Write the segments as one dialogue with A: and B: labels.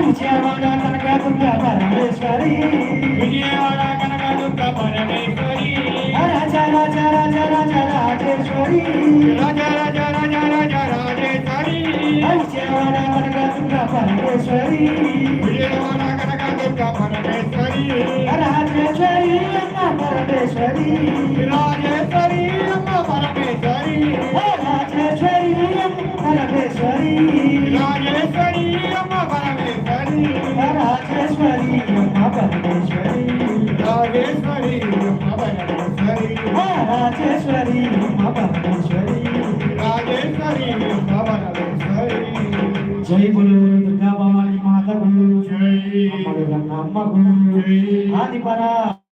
A: విజయవాడ కనకదుర్గ పరమేశ్వరి
B: విజయవాడ కనకదుర్గ పరమేశ్వరి
A: రాజ రాజ రాజ రాజ రాజేశ్వరి.
B: రాజ రాజ రాజ రాజ రాజేశ్వరి.
A: విజయవాడ కనకదుర్గ పరమేశ్వరి
B: విజయవాడ పరమేశ్వరి
A: రాజేశ్వరి అమ్మ పరమేశ్వరి
B: రాజేశ్వరి అమ్మ పరమేశ్వరి
A: రాజేశ్వరి అమ్మ పరమేశ్వరి
B: రాజేశ్వరి అమ్మ పరమేశ్వరి
A: రాజేశ్వరి అమ్మ పరమేశ్వరి
B: రాజేశ్వరి అమ్మ పరమేశ్వరి
A: రాజేశ్వరి అమ్మ పరమేశ్వరి జై బులు దుర్గా భవాని మాతకు
B: జై
A: అమ్మడు అమ్మకు ఆది పరా సిద్ధికి
B: జై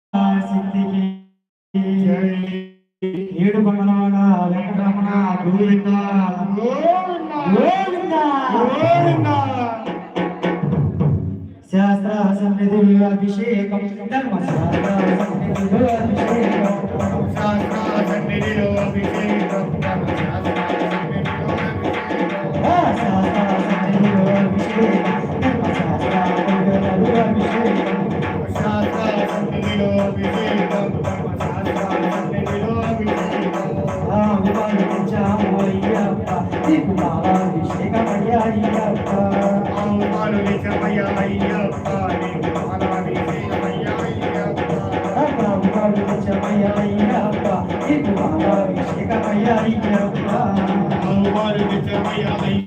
A: ఏడు బంగళవాడ వెంకటరమణ గోవింద
B: గోవింద
A: గోవింద శాస్త్ర సన్నిధి అభిషేకం ధర్మ శాస్త్ర సన్నిధి అభిషేకం
B: శాస్త్ర సన్నిధిలో అభిషేకం శాస్త్ర
A: వచ్చాము అయ్యప్ప నీకు బాలాభిషేకం అయ్యప్ప
B: అమ్మాను నిజమయ్య అయ్యప్ప నీకు బాలాభిషేకం అయ్యప్ప బ్రహ్మను నిజమయ్య అయ్యప్ప నీకు బాలాభిషేకం Ayyappa అమ్మాను నిజమయ్య Ayyappa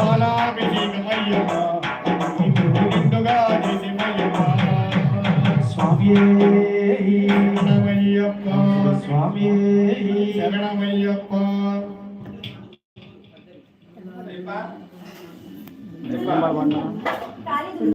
B: Bala,
A: Vijay, Kamaya,
B: శరణమయ్యప్ప
A: స్వామి
B: శరణమయ్యప్ప.
A: Number one